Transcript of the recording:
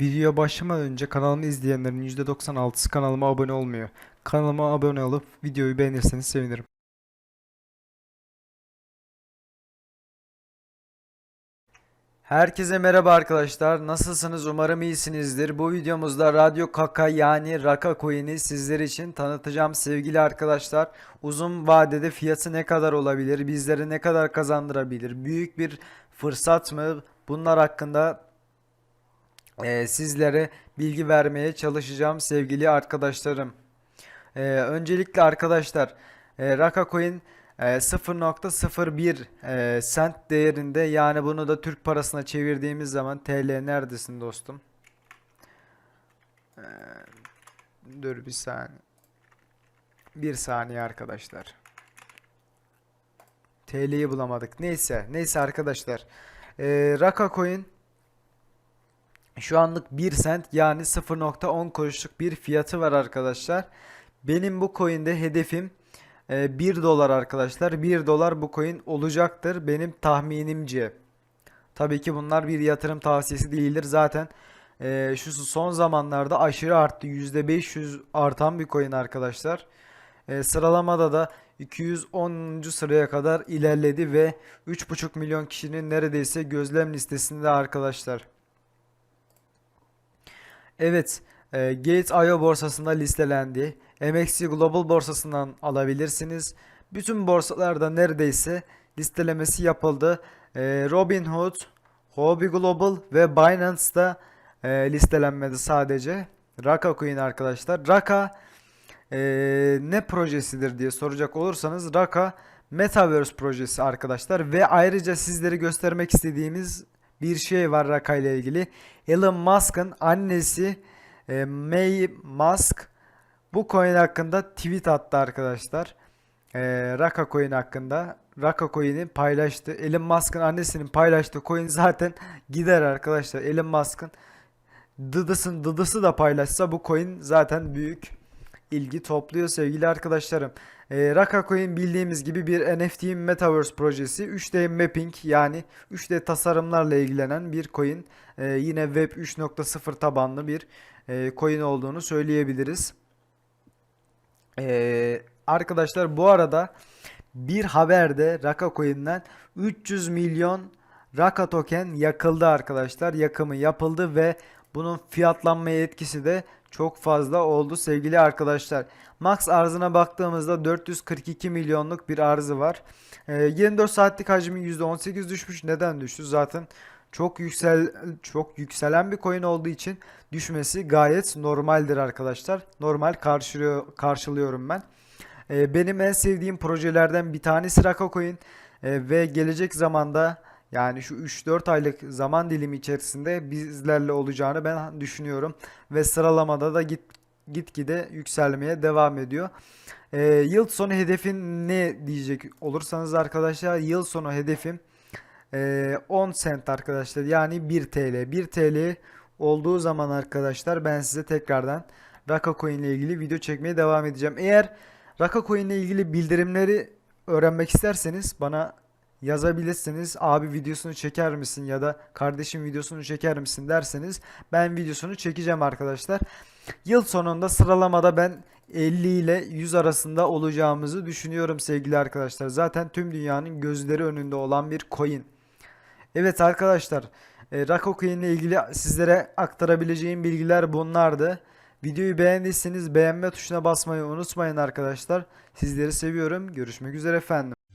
Videoya başlamadan önce kanalımı izleyenlerin %96'sı kanalıma abone olmuyor. Kanalıma abone olup videoyu beğenirseniz sevinirim. Herkese merhaba arkadaşlar. Nasılsınız? Umarım iyisinizdir. Bu videomuzda Radyo Kaka yani Raka Coin'i sizler için tanıtacağım sevgili arkadaşlar. Uzun vadede fiyatı ne kadar olabilir? Bizlere ne kadar kazandırabilir? Büyük bir fırsat mı? Bunlar hakkında e, sizlere bilgi vermeye çalışacağım sevgili arkadaşlarım. E, öncelikle arkadaşlar e, Raka Coin e, 0.01 e, sent değerinde yani bunu da Türk parasına çevirdiğimiz zaman TL neredesin dostum? E, dur bir saniye. Bir saniye arkadaşlar. TL'yi bulamadık. Neyse, neyse arkadaşlar. E, Raka Coin şu anlık 1 sent yani 0.10 kuruşluk bir fiyatı var arkadaşlar. Benim bu coin'de hedefim e, 1 dolar arkadaşlar. 1 dolar bu coin olacaktır benim tahminimce. Tabii ki bunlar bir yatırım tavsiyesi değildir. Zaten e, şu son zamanlarda aşırı arttı. %500 artan bir coin arkadaşlar. E, sıralamada da 210. sıraya kadar ilerledi ve 3,5 milyon kişinin neredeyse gözlem listesinde arkadaşlar. Evet, e, Gate.io borsasında listelendi. MXC Global borsasından alabilirsiniz. Bütün borsalarda neredeyse listelemesi yapıldı. E, Robinhood, Huobi Global ve Binance'da e, listelenmedi sadece. Raka Coin arkadaşlar. Raka e, ne projesidir diye soracak olursanız Raka Metaverse projesi arkadaşlar ve ayrıca sizlere göstermek istediğimiz bir şey var Raka ile ilgili. Elon Musk'ın annesi e, May Musk bu coin hakkında tweet attı arkadaşlar. E, Raka coin hakkında. Raka coin'i paylaştı. Elon Musk'ın annesinin paylaştığı coin zaten gider arkadaşlar. Elon Musk'ın dıdısın dıdısı da paylaşsa bu coin zaten büyük ilgi topluyor sevgili arkadaşlarım. E, Raka bildiğimiz gibi bir NFT Metaverse projesi. 3D mapping yani 3D tasarımlarla ilgilenen bir coin. E, yine Web 3.0 tabanlı bir e, coin olduğunu söyleyebiliriz. E, arkadaşlar bu arada bir haberde Raka Coin'den 300 milyon Raka token yakıldı arkadaşlar. Yakımı yapıldı ve bunun fiyatlanmaya etkisi de çok fazla oldu sevgili arkadaşlar. Max arzına baktığımızda 442 milyonluk bir arzı var. Ee, 24 saatlik hacmi %18 düşmüş. Neden düştü? Zaten çok yüksel çok yükselen bir coin olduğu için düşmesi gayet normaldir arkadaşlar. Normal karşılıyor, karşılıyorum ben. Ee, benim en sevdiğim projelerden bir tanesi Raka Coin Ee, ve gelecek zamanda yani şu 3-4 aylık zaman dilimi içerisinde bizlerle olacağını ben düşünüyorum ve sıralamada da git gitgide yükselmeye devam ediyor. Ee, yıl sonu hedefin ne diyecek olursanız arkadaşlar yıl sonu hedefim e, 10 sent arkadaşlar yani 1 TL 1 TL olduğu zaman arkadaşlar ben size tekrardan Raka Coin ile ilgili video çekmeye devam edeceğim. Eğer Raka Coin ile ilgili bildirimleri öğrenmek isterseniz bana yazabilirsiniz. Abi videosunu çeker misin ya da kardeşim videosunu çeker misin derseniz ben videosunu çekeceğim arkadaşlar. Yıl sonunda sıralamada ben 50 ile 100 arasında olacağımızı düşünüyorum sevgili arkadaşlar. Zaten tüm dünyanın gözleri önünde olan bir coin. Evet arkadaşlar, e, Rako Coin ile ilgili sizlere aktarabileceğim bilgiler bunlardı. Videoyu beğendiyseniz beğenme tuşuna basmayı unutmayın arkadaşlar. Sizleri seviyorum. Görüşmek üzere efendim.